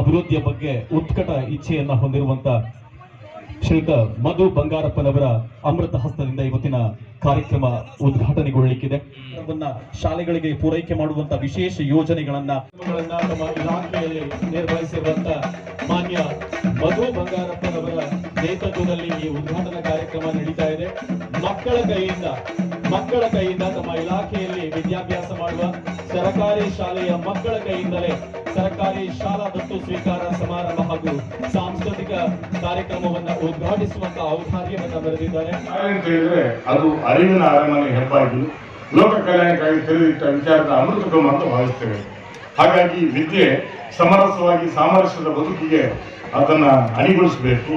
ಅಭಿವೃದ್ಧಿಯ ಬಗ್ಗೆ ಉತ್ಕಟ ಇಚ್ಛೆಯನ್ನ ಹೊಂದಿರುವಂತ ಶ್ರೀಯುತ ಮಧು ಬಂಗಾರಪ್ಪನವರ ಅಮೃತ ಹಸ್ತದಿಂದ ಇವತ್ತಿನ ಕಾರ್ಯಕ್ರಮ ಉದ್ಘಾಟನೆಗೊಳ್ಳಲಿಕ್ಕಿದೆ. ಶಾಲೆಗಳಿಗೆ ಪೂರೈಕೆ ಮಾಡುವಂತ ವಿಶೇಷ ಯೋಜನೆಗಳನ್ನ ಗಳನ್ನ ನಮ್ಮ ಇಲಾಖೆಯಲ್ಲಿ ನಿರ್ವಹಿಸಿರುವಂತ ಮಾನ್ಯ ಮಧು ಬಂಗಾರಪ್ಪನವರ ನೇತೃತ್ವದಲ್ಲಿ ಈ ಉದ್ಘಾಟನಾ ಕಾರ್ಯಕ್ರಮ ನಡೀತಾ ಇದೆ. ಮಕ್ಕಳ ಕೈಯಿಂದ ಮಕ್ಕಳ ಕೈಯಿಂದ ತಮ್ಮ ಇಲಾಖೆಯಲ್ಲಿ ವಿದ್ಯಾಭ್ಯಾಸ ಮಾಡುವ ಸರ್ಕಾರಿ ಶಾಲೆಯ ಮಕ್ಕಳ ಕೈಯಿಂದಲೇ ಸರ್ಕಾರಿ ಶಾಲಾ ದತ್ತು ಸ್ವೀಕಾರ ಸಮಾರಂಭ ಹಾಗೂ ಸಾಂಸ್ಕೃತಿಕ ಕಾರ್ಯಕ್ರಮವನ್ನ ಉದ್ಘಾಟಿಸುವಂತ ಔದಾರ್ಯವನ್ನ ಬರೆದಿದ್ದಾರೆ. ಅದು ಅರಿವಿನ ಅರಮನೆ ಹೆಬ್ಬಾಗಿ ಲೋಕ ಕಲ್ಯಾಣಕ್ಕಾಗಿ ತೆರೆದಿಟ್ಟ ವಿಚಾರದ ಅಮೃತಕಮ ಅಂತ ಭಾವಿಸ್ತೇವೆ. ಹಾಗಾಗಿ ವಿದ್ಯೆ ಸಮರಸವಾಗಿ ಸಾಮರಸ್ಯದ ಬದುಕಿಗೆ ಅದನ್ನ ಅಣಿಗೊಳಿಸಬೇಕು.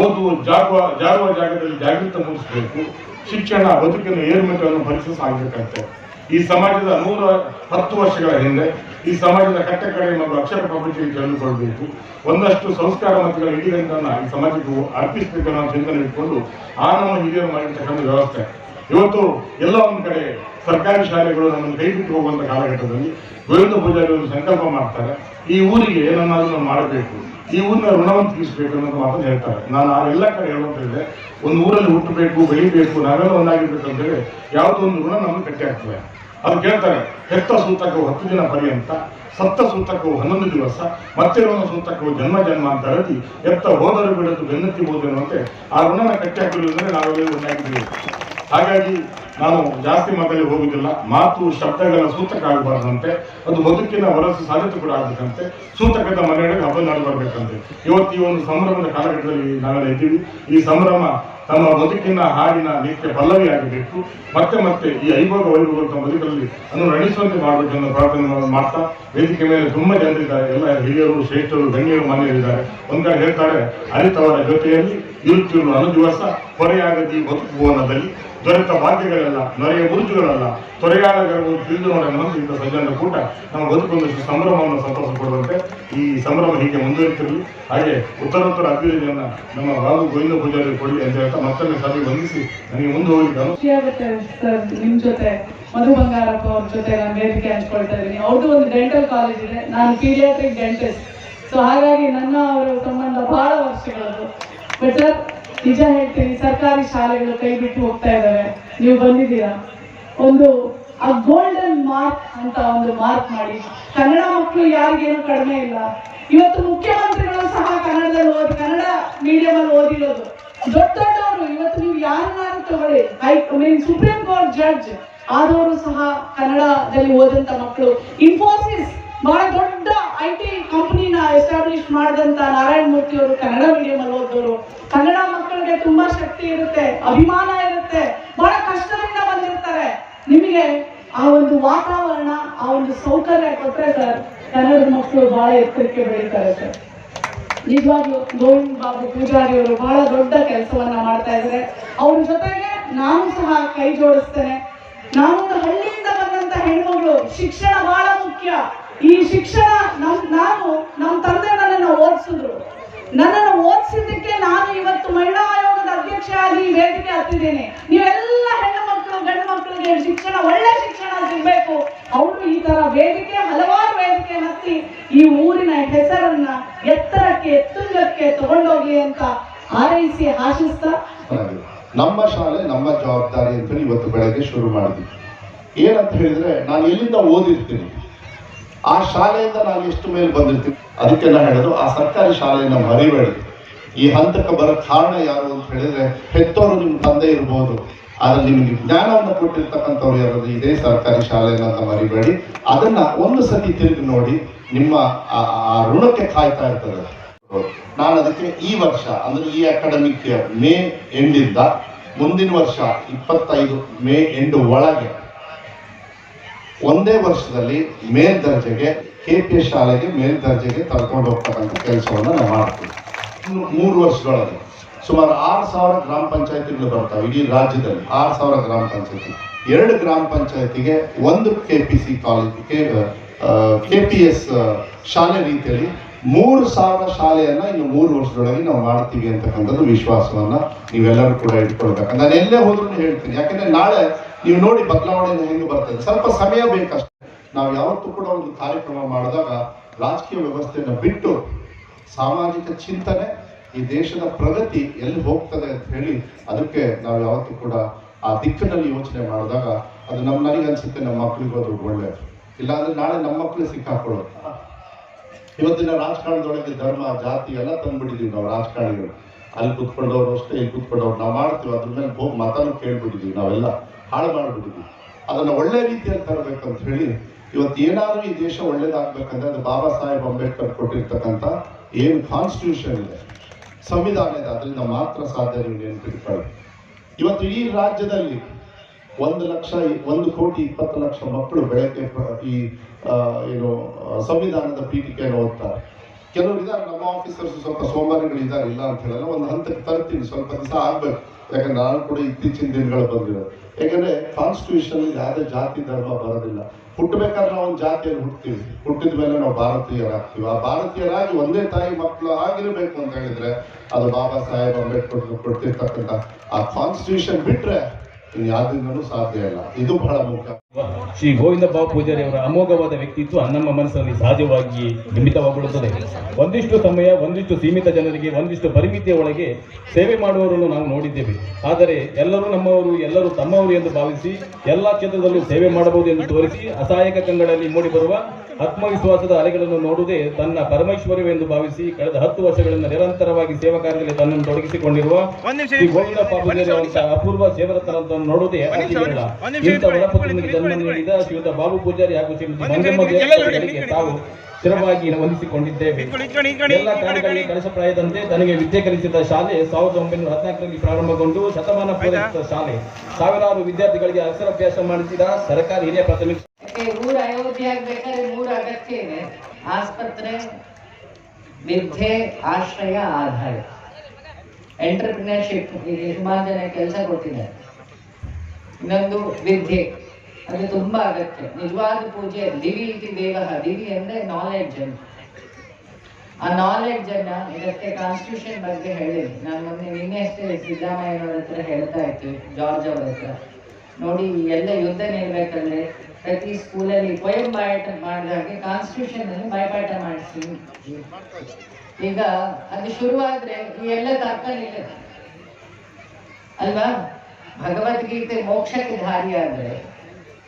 ಓದುವ ಜಾಗುವ ಜಾರುವ ಜಾಗದಲ್ಲಿ ಜಾಗೃತ ಮೂಡಿಸಬೇಕು. ಶಿಕ್ಷಣ ಬದುಕಿನ ಏರುಮಟ್ಟವನ್ನು ಪರಿಚಯಿಸಾಗಬೇಕಾಗ್ತದೆ ಈ ಸಮಾಜದ ನೂರ ಹತ್ತು ವರ್ಷಗಳ ಹಿಂದೆ ಈ ಸಮಾಜದ ಕಟ್ಟೆ ಕಡೆ ಮತ್ತು ಅಕ್ಷರ ಪ್ರಪಂಚಕ್ಕೆ ತಿಳಿದುಕೊಳ್ಬೇಕು ಒಂದಷ್ಟು ಸಂಸ್ಕಾರ ಮತಗಳ ಇಡಿಗಂಟನ್ನ ಈ ಸಮಾಜಕ್ಕೆ ಅರ್ಪಿಸಬೇಕು ಅನ್ನೋ ಚಿಂತನೆ ಇಟ್ಕೊಂಡು ಆ ನಮ್ಮ ಹಿರಿಯರು ಮಾಡಿರ್ತಕ್ಕಂಥ ವ್ಯವಸ್ಥೆ. ಇವತ್ತು ಎಲ್ಲ ಒಂದು ಕಡೆ ಸರ್ಕಾರಿ ಶಾಲೆಗಳು ನಮ್ಮನ್ನು ಕೈ ಬಿಟ್ಟು ಹೋಗುವಂತ ಕಾಲಘಟ್ಟದಲ್ಲಿ ಗೋವಿಂದ ಪೂಜಾರಿ ಅವರು ಸಂಕಲ್ಪ ಮಾಡ್ತಾರೆ. ಈ ಊರಿಗೆ ಏನನ್ನಾದ್ರೂ ಮಾಡಬೇಕು, ಈ ಊರಿನ ಋಣವನ್ನು ತೀರಿಸಬೇಕು ಅನ್ನೋದು ಮಾತನ್ನು ಹೇಳ್ತಾರೆ. ನಾನು ಆ ಎಲ್ಲ ಕಡೆ ಹೇಳುವಂತಿದೆ ಒಂದು ಊರಲ್ಲಿ ಹುಟ್ಟಬೇಕು, ಬೆಳಿಬೇಕು, ನಾವೆಲ್ಲ ಒಂದಾಗಿರ್ಬೇಕು ಅಂತ ಹೇಳಿ ಯಾವುದೋ ಒಂದು ಋಣ ನಮಗೆ ಕಟ್ಟಿ ಆಗ್ತದೆ ಅದು ಕೇಳ್ತಾರೆ, ಹೆತ್ತ ಸೂತಕವು ಹತ್ತು ದಿನ ಪರ್ಯಂತ ಸತ್ತ ಸೂತಕವು ಹನ್ನೊಂದು ದಿವಸ, ಮತ್ತೆ ಒಂದು ಸೂತಕವು ಜನ್ಮ ಜನ್ಮ ಅಂತ ಹೇಳಿ ಎತ್ತ ಹೋದರು ಬಿಡದು ಬೆನ್ನತ್ತಿಬಹುದು ಅಂತ ಆ ಋಣನ ಕಟ್ಟಿ ಹಾಕಿರುವುದರಿಂದ ನಾವೆಲ್ಲ ಒಂದಾಗಿದ್ದೀವಿ. ಹಾಗಾಗಿ ನಾನು ಜಾಸ್ತಿ ಮಾತಲ್ಲಿ ಹೋಗುವುದಿಲ್ಲ ಮಾತು, ಶಬ್ದಗಳ ಸೂತಕ ಆಗಬಾರ್ದಂತೆ ಅದು ಬದುಕಿನ ವರಸು ಸಾಧ್ಯತೆ ಕೂಡ ಆಗಬೇಕಂತೆ, ಸೂತಕದ ಮನೆಯೊಳಗೆ ಹಬ್ಬ ಬರ್ಬೇಕಂತೆ ಇವತ್ತು ಈ ಒಂದು ಸಂಭ್ರಮದ ಕಾಲಘಟ್ಟದಲ್ಲಿ ನಾವೆಲ್ಲ ಇದ್ದೀವಿ. ಈ ಸಂಭ್ರಮ ತಮ್ಮ ಬದುಕಿನ ಹಾಡಿನ ನಿತ್ಯ ಪಲ್ಲವಿ ಆಗಬೇಕು ಮತ್ತೆ ಮತ್ತೆ ಈ ಐಭೋಗ ವೈಭೋಗ ತಮ್ಮ ಬದುಕಲ್ಲಿ ಅನ್ನು ನಡೆಸುವಂತೆ ಮಾಡಬೇಕೆಂದು ಪ್ರಾರ್ಥನೆ ಮಾಡ್ತಾ, ವೇದಿಕೆ ಮೇಲೆ ತುಂಬಾ ಜನರಿದ್ದಾರೆ. ಎಲ್ಲ ಹಿರಿಯರು, ಶ್ರೇಷ್ಠರು, ಗಣ್ಯರು ಮನೆಯಲ್ಲಿದ್ದಾರೆ ಒಂದ್ ಹೇಳ್ತಾರೆ, ಅರಿತವರ ಜೊತೆಯಲ್ಲಿ, ಇರುತ್ತಿರುವ ಅನುದಿವಸ, ಹೊರೆಯಾಗದಿ ಬದುಕು ಭುವನದಲ್ಲಿ ದೊರೆತ ಭಾಗ್ಯಗಳೆಲ್ಲ ನೊರೆಯ ಮುರುಜುಗಳಲ್ಲ ತೊರೆಯಾಳಗಳು ತಿಳಿದು ನೋಡೋಣ ಇಂಥ ಸಜ್ಜನ ಕೂಟ. ನಮ್ಮ ಬದುಕೊಂದಷ್ಟು ಸಂಭ್ರಮವನ್ನು ಸಂತೋಷ ಕೊಡುವಂತೆ ಈ ಸಂಭ್ರಮ ಹೀಗೆ ಮುಂದುವರಿತಿರಲಿ. ಹಾಗೆ ಉತ್ತರೋತ್ತರ ಅಭಿವೃದ್ಧಿಯನ್ನು ನಮ್ಮ ಬಾಬು ಗೋವಿಂದ ಪೂಜಾರಿ ಕೊಡಿ ಅಂತ ಹೇಳ್ತಾ ಮತ್ತೊಮ್ಮೆ ಸಭೆ ವಂದಿಸಿ ನನಗೆ ಮುಂದೆ ಹೋಗಿದ್ದಾನು ಅನು ಆಗುತ್ತೆ ಸರ್, ನಿಮ್ ಜೊತೆ, ಮಧು ಬಂಗಾರಪ್ಪ ಅವ್ರ ಜೊತೆ ನಾನು ವೇದಿಕೆ ಹಂಚ್ಕೊಳ್ತಾ ಇದ್ದೀನಿ. ಅವ್ರದ್ದು ಒಂದು ಡೆಂಟಲ್ ಕಾಲೇಜ್ ಇದೆ. ನಾನು ಪೀಡಿಯಾಟ್ರಿಕ್ ಡೆಂಟಿಸ್ಟ್ ಸೊ ಹಾಗಾಗಿ ನನ್ನ ಅವರ ಸಂಬಂಧ ಬಹಳ ವರ್ಷಗಳದು. ಬಟ್ ಸರ್ ನಿಜ ಹೇಳ್ತೀನಿ, ಸರ್ಕಾರಿ ಶಾಲೆಗಳು ಕೈ ಬಿಟ್ಟು ಹೋಗ್ತಾ ಇದ್ದಾವೆ ನೀವು ಬಂದಿದ್ದೀರಾ? ಒಂದು, ಆ ಗೋಲ್ಡನ್ ಮಾರ್ಕ್ ಅಂತ ಒಂದು ಮಾರ್ಕ್ ಮಾಡಿ. ಕನ್ನಡ ಮಕ್ಕಳು ಯಾರಿಗೇನು ಕಡಿಮೆ ಇಲ್ಲ. ಇವತ್ತು ಮುಖ್ಯಮಂತ್ರಿಗಳು ಸಹ ಕನ್ನಡದಲ್ಲಿ ಓದಿ, ಕನ್ನಡ ಮೀಡಿಯಂ ಅಲ್ಲಿ ಓದಿರೋದು. ದೊಡ್ಡ ದೊಡ್ಡವರು ಇವತ್ತು ನೀವು ಯಾರನ್ನಾರು ತಗೊಳ್ಳಿ. I mean supreme court judge ಆದವರು ಸಹ ಕನ್ನಡದಲ್ಲಿ ಓದಂತ ಮಕ್ಕಳು. ಇನ್ಫೋಸಿಸ್ ಬಹಳ ದೊಡ್ಡ ಐ ಟಿ ಕಂಪ್ನಿನ ಎಸ್ಟಾಬ್ಲಿಷ್ ಮಾಡಿದಂತ ನಾರಾಯಣ ಮೂರ್ತಿ ಅವರು ಕನ್ನಡ ಮೀಡಿಯಂ ಅಲ್ಲಿ ಓದೋರು ಕನ್ನಡ ಮಕ್ಕಳಿಗೆ ತುಂಬಾ ಶಕ್ತಿ ಇರುತ್ತೆ, ಅಭಿಮಾನ ಇರುತ್ತೆ, ಬಹಳ ಕಷ್ಟದಿಂದ ಬಂದಿರ್ತಾರೆ. ನಿಮಗೆ ಆ ಒಂದು ವಾತಾವರಣ, ಆ ಒಂದು ಸೌಕರ್ಯ ಕೊಟ್ಟರೆ ಸರ್, ಕನ್ನಡದ ಮಕ್ಕಳು ಬಹಳ ಎತ್ತರಕ್ಕೆ ಬೆಳೀತಾರೆ ಸರ್. ನಿಜವಾಗ್ಲೂ ಗೋವಿಂದ್ ಬಾಬು ಪೂಜಾರಿ ಅವರು ಬಹಳ ದೊಡ್ಡ ಕೆಲಸವನ್ನ ಮಾಡ್ತಾ ಇದ್ದಾರೆ. ಅವ್ರ ಜೊತೆಗೆ ನಾನು ಸಹ ಕೈ ಜೋಡಿಸ್ತೇನೆ. ನಾನೊಂದು ಹಳ್ಳಿಯಿಂದ ಬಂದಂತ ಹೆಣ್ಮಗಳು ಶಿಕ್ಷಣ ಬಹಳ ಮುಖ್ಯ. ಈ ಶಿಕ್ಷಣ ನಮ್ ನಾನು ವೇದಿಕೆ ಹತ್ತಿದ್ದೀನಿ ನೀವೆಲ್ಲ ಹೆಣ್ಣು ಮಕ್ಕಳು ಗಂಡು ಮಕ್ಕಳಿಗೆ ಶಿಕ್ಷಣ, ಒಳ್ಳೆ ಶಿಕ್ಷಣ ಸಿಗಬೇಕು. ಅವರು ಈ ತರ ವೇದಿಕೆ, ಹಲವಾರು ವೇದಿಕೆ ಹತ್ತಿ ಈ ಊರಿನ ಹೆಸರನ್ನ ಎತ್ತರಕ್ಕೆ, ಎತ್ತುಂಗಕ್ಕೆ ತಗೊಂಡೋಗ್ಲಿ ಅಂತ ಹಾರೈಸಿ ಆಶಿಸ್ತಾ. ನಮ್ಮ ಶಾಲೆ, ನಮ್ಮ ಜವಾಬ್ದಾರಿ ಅಂತ ಇವತ್ತು ಬೆಳಗ್ಗೆ ಶುರು ಮಾಡಿದ್ವಿ. ಏನಂತ ಹೇಳಿದ್ರೆ, ನಾನು ಎಲ್ಲಿಂದ ಓದಿರ್ತೀನಿ? ಆ ಶಾಲೆಯಿಂದ ನಾನು ಎಷ್ಟು ಮೇಲೆ ಬಂದಿರ್ತೀನಿ? ಅದಕ್ಕೆ ನಾನು ಹೇಳೋದು, ಆ ಸರ್ಕಾರಿ ಶಾಲೆಯನ್ನು ಮರಿಬೇಡಿ. ಈ ಹಂತಕ್ಕೆ ಬರೋ ಕಾರಣ ಯಾರು ಅಂತ ಹೇಳಿದ್ರೆ ಹೆತ್ತವರು ನಿಮ್ಮ ತಂದೆ ಇರ್ಬೋದು. ಆದ್ರೆ ನಿಮ್ಗೆ ಜ್ಞಾನವನ್ನು ಕೊಟ್ಟಿರ್ತಕ್ಕಂಥವ್ರು ಯಾರಾದ್ರು ಇದೇ ಸರ್ಕಾರಿ ಶಾಲೆಯನ್ನು ಅಂತ ಮರಿಬೇಡಿ. ಅದನ್ನ ಒಂದು ಸತಿ ತಿರುಗಿ ನೋಡಿ ನಿಮ್ಮ ಆ- ಋಣಕ್ಕೆ ಕಾಯ್ತಾ ಇರ್ತದೆ ನಾನು ಅದಕ್ಕೆ ಈ ವರ್ಷ, ಅಂದ್ರೆ ಈ ಅಕಾಡೆಮಿಕ್ ಮೇ ಎಂಡಿಂದ ಮುಂದಿನ ವರ್ಷ, ಇಪ್ಪತ್ತೈದು ಮೇ ಎಂಡ್ ಒಳಗೆ ಒಂದೇ ವರ್ಷದಲ್ಲಿ ಮೇಲ್ದರ್ಜೆಗೆ ಕೆ ಪಿ ಶಾಲೆಗೆ ಮೇಲ್ದರ್ಜೆಗೆ ತರ್ಕೊಂಡು ಹೋಗ್ತಕ್ಕಂಥ ಕೆಲಸವನ್ನು ನಾವು ಮಾಡ್ತೀವಿ ಇನ್ನು ಮೂರು ವರ್ಷಗಳಲ್ಲಿ ಸುಮಾರು ಆರು ಸಾವಿರ ಗ್ರಾಮ ಪಂಚಾಯತಿಗಳು ಬರ್ತಾವೆ ಇಡೀ ರಾಜ್ಯದಲ್ಲಿ. ಆರು ಸಾವಿರ ಗ್ರಾಮ ಪಂಚಾಯತಿ. ಎರಡು ಗ್ರಾಮ ಪಂಚಾಯತಿಗೆ ಒಂದು K P C college K P S ಶಾಲೆ ರೀತಿಯಲ್ಲಿ ಮೂರು ಸಾವಿರ ಶಾಲೆಯನ್ನ ಇನ್ನು ಮೂರು ವರ್ಷದೊಳಗೆ ನಾವು ಮಾಡ್ತೀವಿ ಅಂತಕ್ಕಂಥದ್ದು ವಿಶ್ವಾಸವನ್ನ ನೀವೆಲ್ಲರೂ ಕೂಡ ಇಟ್ಕೊಳ್ಬೇಕು. ನಾನು ಎಲ್ಲೇ ಹೋದ್ರೂ ಹೇಳ್ತೀನಿ. ಯಾಕಂದ್ರೆ ನಾಳೆ ನೀವು ನೋಡಿ ಬದಲಾವಣೆ ಹೆಂಗೆ ಬರ್ತದೆ. ಸ್ವಲ್ಪ ಸಮಯ ಬೇಕಷ್ಟೇ. ನಾವು ಯಾವತ್ತೂ ಕೂಡ ಒಂದು ಕಾರ್ಯಕ್ರಮ ಮಾಡಿದಾಗ ರಾಜಕೀಯ ವ್ಯವಸ್ಥೆಯನ್ನು ಬಿಟ್ಟು ಸಾಮಾಜಿಕ ಚಿಂತನೆ ಈ ದೇಶದ ಪ್ರಗತಿ ಎಲ್ಲಿ ಹೋಗ್ತದೆ ಅಂತ ಹೇಳಿ ಅದಕ್ಕೆ ನಾವು ಯಾವತ್ತೂ ಕೂಡ ಆ ದಿಕ್ಕಿನಲ್ಲಿ ಯೋಚನೆ ಮಾಡಿದಾಗ ಅದು ನಮ್ಮ ನನಗೆ ಅನ್ಸುತ್ತೆ ನಮ್ಮ ಮಕ್ಕಳಿಗೂ ಅದು ಒಳ್ಳೆಯದು ಇಲ್ಲಾಂದ್ರೆ ನಾಳೆ ನಮ್ಮ ಮಕ್ಕಳು ಸಿಕ್ಕಾಕೊಳ್ಳೋದು ಇವತ್ತಿನ ರಾಜಕಾರಣದೊಳಗೆ ಧರ್ಮ, ಜಾತಿ ಎಲ್ಲ ತಂದ್ಬಿಟ್ಟಿದೀವಿ ನಾವು ರಾಜಕಾರಣಿಗಳು. ಅಲ್ಲಿ ಕುತ್ಕೊಂಡವ್ರು ಅಷ್ಟೇ, ಇಲ್ಲಿ ಕುತ್ಕೊಂಡವ್ರು ನಾವು ಮಾಡ್ತೀವಿ. ಅದ್ರ ಮೇಲೆ ಹೋಗಿ ಮತನೂ ಕೇಳ್ಬಿಟ್ಟಿದ್ದೀವಿ ನಾವೆಲ್ಲ, ಹಾಳು ಮಾಡಿಬಿಟ್ಟಿದ್ದೀವಿ ಅದನ್ನ ಒಳ್ಳೆ ರೀತಿಯಲ್ಲಿ ತರಬೇಕಂತ ಹೇಳಿ ಇವತ್ತು ಏನಾದರೂ ಈ ದೇಶ ಒಳ್ಳೇದಾಗಬೇಕಂದ್ರೆ ಅದು ಬಾಬಾ ಸಾಹೇಬ್ ಅಂಬೇಡ್ಕರ್ ಕೊಟ್ಟಿರ್ತಕ್ಕಂಥ ಏನು ಕಾನ್ಸ್ಟಿಟ್ಯೂಷನ್ ಇದೆ? ಸಂವಿಧಾನ ಇದೆ ಅದರಿಂದ ಮಾತ್ರ ಸಾಧ್ಯ ನೆನ್ಪಿಟ್ಕೊಳ್ಳಿ ಇವತ್ತು ಈ ರಾಜ್ಯದಲ್ಲಿ ಒಂದು ಲಕ್ಷ ಒಂದು ಕೋಟಿ ಇಪ್ಪತ್ತು ಲಕ್ಷ ಮಕ್ಕಳು ಬೆಳಗ್ಗೆ ಈ ಏನು, ಸಂವಿಧಾನದ ಪೀಠಿಕೆಯನ್ನು ಓದ್ತಾರೆ ಕೆಲವರು ಇದ್ದಾರೆ, ನಮ್ಮ ಆಫೀಸರ್ಸ್ ಸ್ವಲ್ಪ ಸೋಮಾರಿಗಳು ಇದ್ದಾರೆ, ಇಲ್ಲ ಅಂತ ಹೇಳಲ್ಲ, ಒಂದು ಹಂತಕ್ಕೆ ತರ್ತೀನಿ, ಸ್ವಲ್ಪ ದಿವಸ ಆಗ್ಬೇಕು. ಯಾಕಂದ್ರೆ ನಾನು ಕೂಡ ಇತ್ತೀಚಿನ ದಿನಗಳು ಬಂದಿರೋದು. ಯಾಕಂದ್ರೆ ಕಾನ್ಸ್ಟಿಟ್ಯೂಷನ್ ಯಾವುದೇ ಜಾತಿ, ಧರ್ಮ ಬರೋದಿಲ್ಲ. ಹುಟ್ಟಬೇಕಾದ್ರೆ ನಾವು ಒಂದು ಜಾತಿಯಲ್ಲಿ ಹುಟ್ತೀವಿ ಹುಟ್ಟಿದ ಮೇಲೆ ನಾವು ಭಾರತೀಯರಾಗ್ತೀವಿ. ಆ ಭಾರತೀಯರಾಗಿ ಒಂದೇ ತಾಯಿ ಮಕ್ಕಳು ಆಗಿರಬೇಕು ಅಂತ ಹೇಳಿದ್ರೆ ಅದು ಬಾಬಾ ಸಾಹೇಬ್ ಅಂಬೇಡ್ಕರ್ ಕೊಡ್ತಿರ್ತಕ್ಕಂಥ ಆ ಕಾನ್ಸ್ಟಿಟ್ಯೂಷನ್ ಬಿಟ್ರೆ ಇನ್ಯಾವುದರಿಂದಲೂ ಸಾಧ್ಯ ಇಲ್ಲ. ಇದು ಬಹಳ ಮುಖ್ಯ. ಶ್ರೀ ಗೋವಿಂದ ಬಾಬು ಪೂಜಾರಿ ಅವರ ಅಮೋಘವಾದ ವ್ಯಕ್ತಿತ್ವ ನಮ್ಮ ಮನಸ್ಸಲ್ಲಿ ಸಹಜವಾಗಿ ಬಿಂಬಿತವಾಗಿಬಿಡುತ್ತದೆ ಒಂದಿಷ್ಟು ಸಮಯ, ಒಂದಿಷ್ಟು ಸೀಮಿತ ಜನರಿಗೆ, ಒಂದಿಷ್ಟು ಪರಿಮಿತಿಯ ಒಳಗೆ ಸೇವೆ ಮಾಡುವವರನ್ನು ನಾವು ನೋಡಿದ್ದೇವೆ. ಆದರೆ ಎಲ್ಲರೂ ನಮ್ಮವರು, ಎಲ್ಲರೂ ತಮ್ಮವರು ಎಂದು ಭಾವಿಸಿ, ಎಲ್ಲ ಕ್ಷೇತ್ರದಲ್ಲೂ ಸೇವೆ ಮಾಡಬಹುದು ಎಂದು ತೋರಿಸಿ, ಅಸಹಾಯಕ ಕಂಗಳಲ್ಲಿ ಮೂಡಿಬರುವ ಆತ್ಮವಿಶ್ವಾಸದ ಅಲೆಗಳನ್ನು ನೋಡುವುದೇ ತನ್ನ ಪರಮೇಶ್ವರವೆಂದು ಭಾವಿಸಿ ಕಳೆದ ಹತ್ತು ವರ್ಷಗಳಿಂದ ನಿರಂತರವಾಗಿ ಸೇವಾ ಕಾರ್ಯದಲ್ಲಿ ತನ್ನನ್ನು ತೊಡಗಿಸಿಕೊಂಡಿರುವ ಶ್ರೀ ಗೋವಿಂದ ಅಪೂರ್ವ ಸೇವರತನವನ್ನು ನೋಡುವುದೇ ಅತಿ ವಿರಳ ಇಂಥ ಜನ್ಮ ನೀಡಿದ ಶ್ರೀಯುತ ಬಾಬು ಪೂಜಾರಿ ಹಾಗೂ ಶ್ರೀಮತಿ ದೇವರಿಗೆ ತಾವು ಸ್ಥಿರವಾಗಿ ವಂದಿಸಿಕೊಂಡಿದ್ದೇವೆ ಎಲ್ಲ ಕಾರ್ಯಗಳಿಗೆ ಕಳಶಪ್ರಾಯದಂತೆ ತನಗೆ ವಿದ್ಯೆ ಕಲಿಸಿದ ಶಾಲೆ ಸಾವಿರದ ಒಂಬೈನೂರ ಹದಿನಾಲ್ಕರಲ್ಲಿ ಪ್ರಾರಂಭಗೊಂಡು ಶತಮಾನ ಪೂರೈಸಿದ ಶಾಲೆ. ಸಾವಿರಾರು ವಿದ್ಯಾರ್ಥಿಗಳಿಗೆ ಅಕ್ಷರಾಭ್ಯಾಸ ಮಾಡಿಸಿದ ಸರ್ಕಾರಿ ಹಿರಿಯ ಪ್ರಾಥಮಿಕ ಇದೆ ಆಸ್ಪತ್ರೆ ವಿದ್ಯೆ, ಆಶ್ರಯ ಆಧಾರ ಎಂಟರ್ಪ್ರಿನರ್ಶಿಪ್ ಈಗ ಸುಮಾರು ಜನ ಕೆಲಸ ಕೊಟ್ಟಿದ್ದಾರೆ. ಇನ್ನೊಂದು ವಿದ್ಯೆ, ಅದು ತುಂಬಾ ಅಗತ್ಯ. ನಿಜವಾದ ಪೂಜೆ, ದಿವಿ ಇತಿ ದೇವ, ದಿವಿ ಅಂದ್ರೆ ನಾಲೆಡ್ಜ್ ಅಂತ ಆ ನಾಲೆಡ್ಜ್ ಅನ್ನ ಇದಕ್ಕೆ ಕಾನ್ಸ್ಟಿಟ್ಯೂಷನ್ ಬಗ್ಗೆ ಹೇಳಿದ್ವಿ ನಾನು ಮೊನ್ನೆ ನಿನ್ನೆ ಅಷ್ಟೇ ಸಿದ್ದರಾಮಯ್ಯನವ್ರ ಹತ್ರ ಹೇಳ್ತಾ ಇತ್ತು ಜಾರ್ಜ್ ಅವ್ರ ಹತ್ರ. ನೋಡಿ ಎಲ್ಲ ಯುದ್ಧ ನಿಲ್ಬೇಕಂದ್ರೆ ಪ್ರತಿ ಸ್ಕೂಲಲ್ಲಿ ಸ್ವಯಂ ಬಾಯಾಟ ಮಾಡಿದಾಗೆ ಕಾನ್ಸ್ಟಿಟ್ಯೂಷನ್ ಅಲ್ಲಿ ಬಾಯ್ಪಾಠ ಮಾಡಿಸಿ ಈಗ ಅದು ಶುರುವಾದ್ರೆ ಈ ಎಲ್ಲ ನಿಲ್ಲುತ್ತೆ ಅಲ್ವಾ? ಭಗವದ್ಗೀತೆ ಮೋಕ್ಷಕ್ಕೆ ದಾರಿ ಆದ್ರೆ,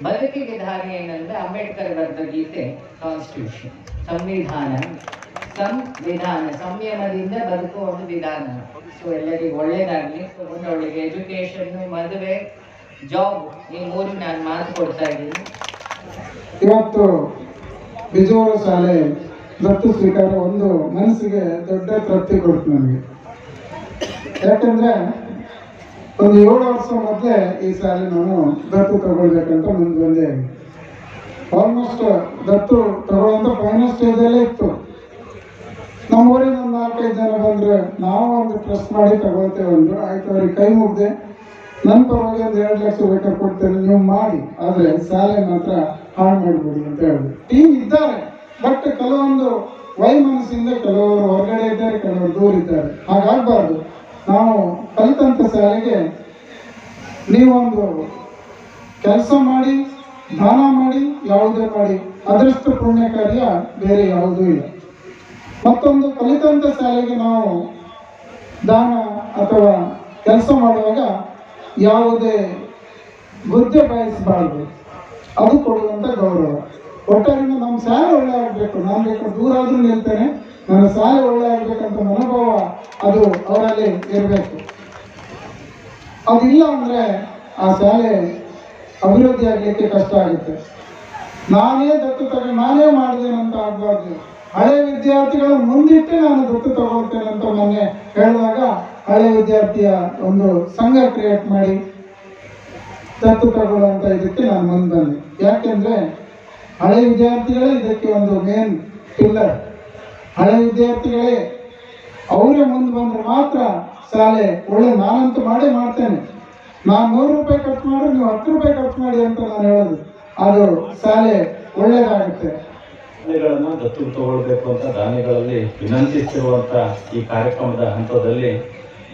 ಬದುಕಿಗೆ ದಾರಿ ಏನಂದ್ರೆ ಅಂಬೇಡ್ಕರ್ ಬರೆದ ಗೀತೆ ಕಾನ್ಸ್ಟಿಟ್ಯೂಷನ್ ಸಂವಿಧಾನ. ಸಂವಿಧಾನ, ಸಂಯಮದಿಂದ ಬದುಕುವ ಒಂದು ವಿಧಾನ ಸೊ ಎಲ್ಲರಿಗೂ ಒಳ್ಳೇದಾಗ್ಲಿ. ಒಂದೊಳ್ಳೆ ಎಜುಕೇಶನ್ ಮದುವೆ ಜಾಬ್ ಈ ಮೂರು ನಾನು ಮಾತು ಕೊಡ್ತಾ ಇದ್ದೀನಿ. ಇವತ್ತು ಬಿಜೂರ ಶಾಲೆ ದತ್ತು ಸ್ವೀಕಾರ ಒಂದು ಮನಸ್ಸಿಗೆ ದೊಡ್ಡ ತೃಪ್ತಿ ಕೊಡ್ತು ನನಗೆ ಯಾಕಂದ್ರೆ ಒಂದು ಏಳು ವರ್ಷ ಮೊದಲೇ ಈ ಶಾಲೆ ನಾನು ದತ್ತು ತಗೊಳ್ಬೇಕಂತ ಮುಂದೆ ಬಂದೆ ಆಲ್ಮೋಸ್ಟ್ ದತ್ತು ತಗೊಳ್ಳೋಂಥ ಫೈನಲ್ ಸ್ಟೇಜಲ್ಲೇ ಇತ್ತು. ನಮ್ಮ ಊರಿನ ಒಂದು ನಾಲ್ಕೈದು ಜನ ಬಂದ್ರೆ ನಾವು ಒಂದು ಪ್ರೆಸ್ ಮಾಡಿ ತಗೊಳ್ತೇವೆ ಅಂದರು. ಆಯ್ತು, ಅವ್ರಿಗೆ ಕೈ ಮುಗ್ದೆ. ನನ್ನ ಪರವಾಗಿ ಒಂದು ಎರಡು ಲಕ್ಷ ಬೇಕಾಗಿ ಕೊಡ್ತೇನೆ, ನೀವು ಮಾಡಿ. ಆದರೆ ಶಾಲೆ ಮಾತ್ರ ಹಾಳು ಮಾಡ್ಬೋದು ಅಂತ ಹೇಳ್ಬೋದು. ಟೀಮ್ ಇದ್ದಾರೆ ಬಟ್ ಕೆಲವೊಂದು ವೈಮನಸ್ಸಿಂದ ಕೆಲವರು ಹೊರಗಡೆ ಇದ್ದಾರೆ, ಕೆಲವರು ದೂರ ಇದ್ದಾರೆ. ಹಾಗಾಗಬಾರ್ದು. ನಾವು ಕಲಿತಂತ ಶಾಲೆಗೆ ನೀವೊಂದು ಕೆಲಸ ಮಾಡಿ, ದಾನ ಮಾಡಿ, ಯಾವುದೇ ಮಾಡಿ ಅದರಷ್ಟು ಪುಣ್ಯ ಕಾರ್ಯ ಬೇರೆ ಯಾವುದೂ ಇಲ್ಲ. ಮತ್ತೊಂದು ಕಲಿತಂತ ಶಾಲೆಗೆ ನಾವು ದಾನ ಅಥವಾ ಕೆಲಸ ಮಾಡುವಾಗ ಯಾವುದೇ ಗುದ್ದೆ ಬಯಸಬಾರ್ದು. ಅದು ಕೊಡುವಂತ ಗೌರವ. ಒಟ್ಟಾರೆ ನಮ್ಮ ಸಾಲ ಒಳ್ಳೆ ಆಗಬೇಕು ನಾನು ಬೇಕಾದ್ರೆ ದೂರ ಆದರೂ ನಿಲ್ತೇನೆ. ನನ್ನ ಸಾಲ ಒಳ್ಳೆ ಆಗಬೇಕಂತ ಮನೋಭಾವ ಅದು ಅವರಲ್ಲಿ ಇರಬೇಕು. ಅದಿಲ್ಲ ಅಂದ್ರೆ ಆ ಶಾಲೆ ಅಭಿವೃದ್ಧಿ ಆಗ್ಲಿಕ್ಕೆ ಕಷ್ಟ ಆಗುತ್ತೆ. ನಾನೇ ದತ್ತು ತಗೊಂಡು ನಾನೇ ಮಾಡಿದ್ದೇನೆ ಅಂತ ಆಗ್ಬಾರ್ದು. ಹಳೆ ವಿದ್ಯಾರ್ಥಿಗಳ ಮುಂದಿಟ್ಟೆ ನಾನು ದತ್ತು ತಗೊಳ್ತೇನೆ ಅಂತ ಮೊನ್ನೆ ಹೇಳಿದಾಗ ಹಳೆ ವಿದ್ಯಾರ್ಥಿಯ ಒಂದು ಸಂಘ ಕ್ರಿಯೇಟ್ ಮಾಡಿ ದತ್ತು ತಗೊಳ್ಳುವಂತ ಇದಕ್ಕೆ ನಾನು ಮುಂದೆ ಬಂದೆ ಯಾಕೆಂದ್ರೆ ಹಳೆ ವಿದ್ಯಾರ್ಥಿಗಳೇ ಇದಕ್ಕೆ ಒಂದು ಮೇನ್ ಪಿಲ್ಲರ್ ಹಳೆ ವಿದ್ಯಾರ್ಥಿಗಳೇ ಅವರೇ ಮುಂದೆ ಬಂದ್ರೆ ಮಾತ್ರ ಶಾಲೆ ಒಳ್ಳೆ ನಾನಂತೂ ಮಾಡೇ ಮಾಡ್ತೇನೆ. ನಾನು ನೂರು ರೂಪಾಯಿ ಖರ್ಚು ಮಾಡಿ ನೀವು ಹತ್ತು ರೂಪಾಯಿ ಖರ್ಚು ಮಾಡಿ ಅಂತ ನಾನು ಹೇಳೋದು. ಅದು ಶಾಲೆ ಶಾಲೆಗಳನ್ನು ದತ್ತು ತಗೊಳ್ಬೇಕು ಅಂತ ದಾನಿಗಳಲ್ಲಿ ವಿನಂತಿಸಿರುವಂತ ಈ ಕಾರ್ಯಕ್ರಮದ ಹಂತದಲ್ಲಿ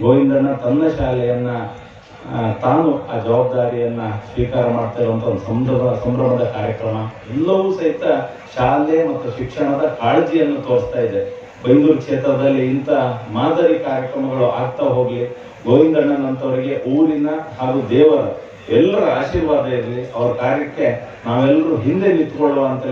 ಗೋವಿಂದಣ್ಣ ತನ್ನ ಶಾಲೆಯನ್ನ ತಾನು ಆ ಜವಾಬ್ದಾರಿಯನ್ನ ಸ್ವೀಕಾರ ಮಾಡ್ತಾ ಇರುವಂಥ ಒಂದು ಸಂಭ್ರಮ, ಸಂಭ್ರಮದ ಕಾರ್ಯಕ್ರಮ, ಎಲ್ಲವೂ ಸಹಿತ ಶಾಲೆ ಮತ್ತು ಶಿಕ್ಷಣದ ಕಾಳಜಿಯನ್ನು ತೋರಿಸ್ತಾ ಇದೆ. ಬೈಂದೂರು ಕ್ಷೇತ್ರದಲ್ಲಿ ಇಂಥ ಮಾದರಿ ಕಾರ್ಯಕ್ರಮಗಳು ಆಗ್ತಾ ಹೋಗಲಿ ಗೋವಿಂದಣ್ಣನಂತವರಿಗೆ ಊರಿನ ಹಾಗೂ ದೇವರ ಎಲ್ಲರ ಆಶೀರ್ವಾದ ಇರಲಿ, ಅವ್ರ ಕಾರ್ಯಕ್ಕೆ ನಾವೆಲ್ಲರೂ ಹಿಂದೆ ನಿಂತ್ಕೊಳ್ಳುವ ಅಂತ